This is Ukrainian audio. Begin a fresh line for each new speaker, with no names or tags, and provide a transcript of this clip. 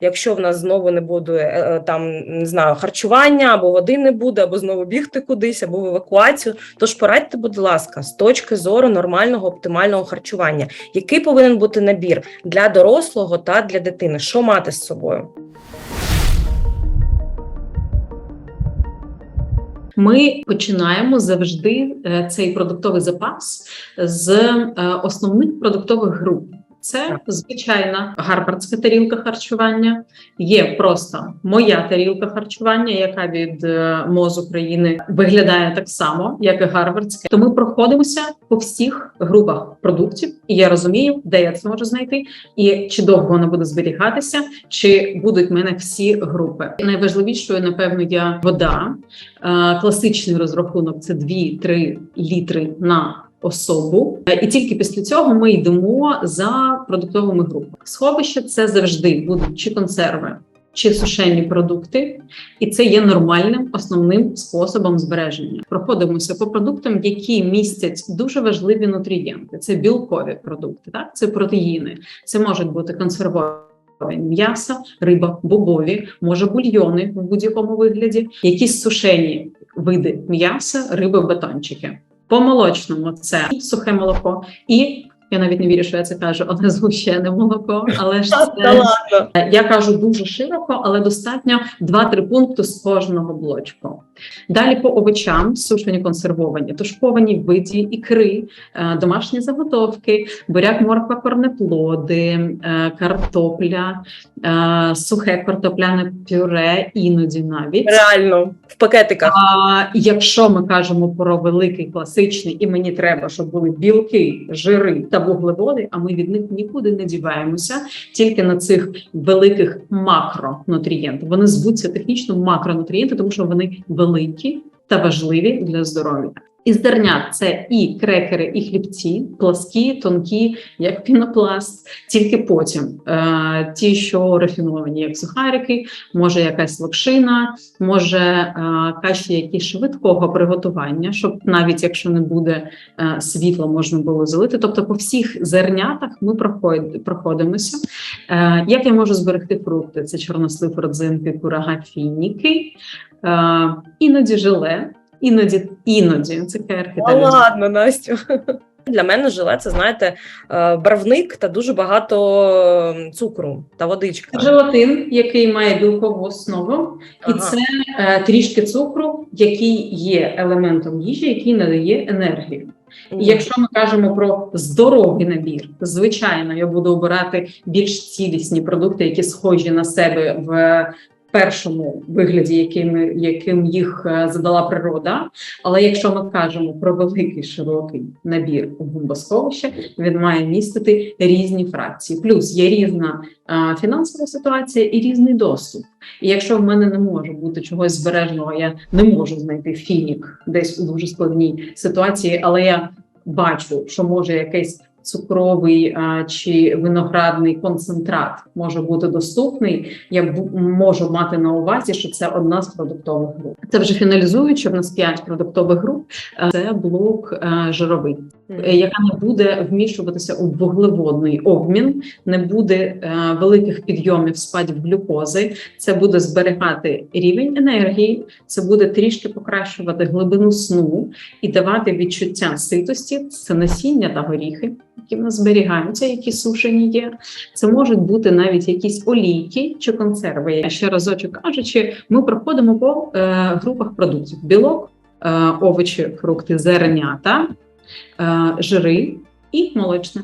Якщо в нас знову не буде е, е, там не знаю харчування, або води не буде, або знову бігти кудись, або в евакуацію. Тож порадьте, будь ласка, з точки зору нормального оптимального харчування, який повинен бути набір для дорослого та для дитини, що мати з собою?
Ми починаємо завжди е, цей продуктовий запас з основних продуктових груп. Це звичайна гарвардська тарілка харчування. Є просто моя тарілка харчування, яка від е, МОЗ України виглядає так само, як і гарвардська. То ми проходимося по всіх групах продуктів, і я розумію, де я це можу знайти, і чи довго воно буде зберігатися, чи будуть в мене всі групи. Найважливішою, напевно, є вода. Е, Класичний розрахунок це 2-3 літри на особу, і тільки після цього ми йдемо за продуктовими групами. Сховище це завжди будуть чи консерви, чи сушені продукти, і це є нормальним основним способом збереження. Проходимося по продуктам, які містять дуже важливі нутрієнти. Це білкові продукти, так це протеїни, це можуть бути консервовані. М'ясо, риба, бобові, може бульйони в будь-якому вигляді, якісь сушені види м'яса, риби, батончики. По молочному це сухе молоко, і я навіть не вірю, що я це кажу, але згущене молоко. Але ж це я кажу дуже широко, але достатньо 2-3 пункти з кожного блочку. Далі по овочам сушені консервовані, тушковані виді ікри, е, домашні заготовки, буряк, морква, корнеплоди, е, картопля, е, сухе картопляне пюре, іноді навіть.
Реально в пакетиках.
А якщо ми кажемо про великий класичний, і мені треба, щоб були білки, жири та вуглеводи, а ми від них нікуди не діваємося, тільки на цих великих макронутрієнтах. Вони звуться технічно макронутрієнти, тому що вони великі та важливі для здоров'я. Із зернят це і крекери, і хлібці, пласкі, тонкі, як пінопласт. Тільки потім е, ті, що рафіновані, як сухарики, може якась локшина, може е, каші, які швидкого приготування, щоб навіть якщо не буде е, світла, можна було залити. Тобто, по всіх зернятах ми проход, проходимося. Е, як я можу зберегти фрукти? Це чорнослив, родзинки, курага, фініки, е, іноді желе. Іноді, іноді цукерки
Та
та
ладно, Настю. Для мене жиле це, знаєте, е, барвник та дуже багато цукру та водичка.
Желатин, який має білкову основу, і
Ага.
це е, трішки цукру, який є елементом їжі, який надає енергію. І якщо ми кажемо про здоровий набір, звичайно, я буду обирати більш цілісні продукти, які схожі на себе в першому вигляді, яким, яким їх е, задала природа. Але якщо ми кажемо про великий широкий набір бомбосховища, він має містити різні фракції. Плюс є різна е, фінансова ситуація і різний доступ. І якщо в мене не може бути чогось збережного, я не можу знайти фінік десь у дуже складній ситуації, але я бачу, що може якийсь цукровий а, чи виноградний концентрат може бути доступний. Я бу- можу мати на увазі, що це одна з продуктових груп. Це вже фіналізуючи, в нас 5 продуктових груп. Це блок жировий е, яка не буде вмішуватися у вуглеводний обмін, не буде е, великих підйомів спадів глюкози. Це буде зберігати рівень енергії, це буде трішки покращувати глибину сну і давати відчуття ситості. Це насіння та горіхи, які в нас зберігаються, які сушені є. Це можуть бути навіть якісь олійки чи консерви. Ще разочок кажучи, ми проходимо по е, групах продуктів: білок, е, овочі, фрукти, зернята, е, жири і молочне.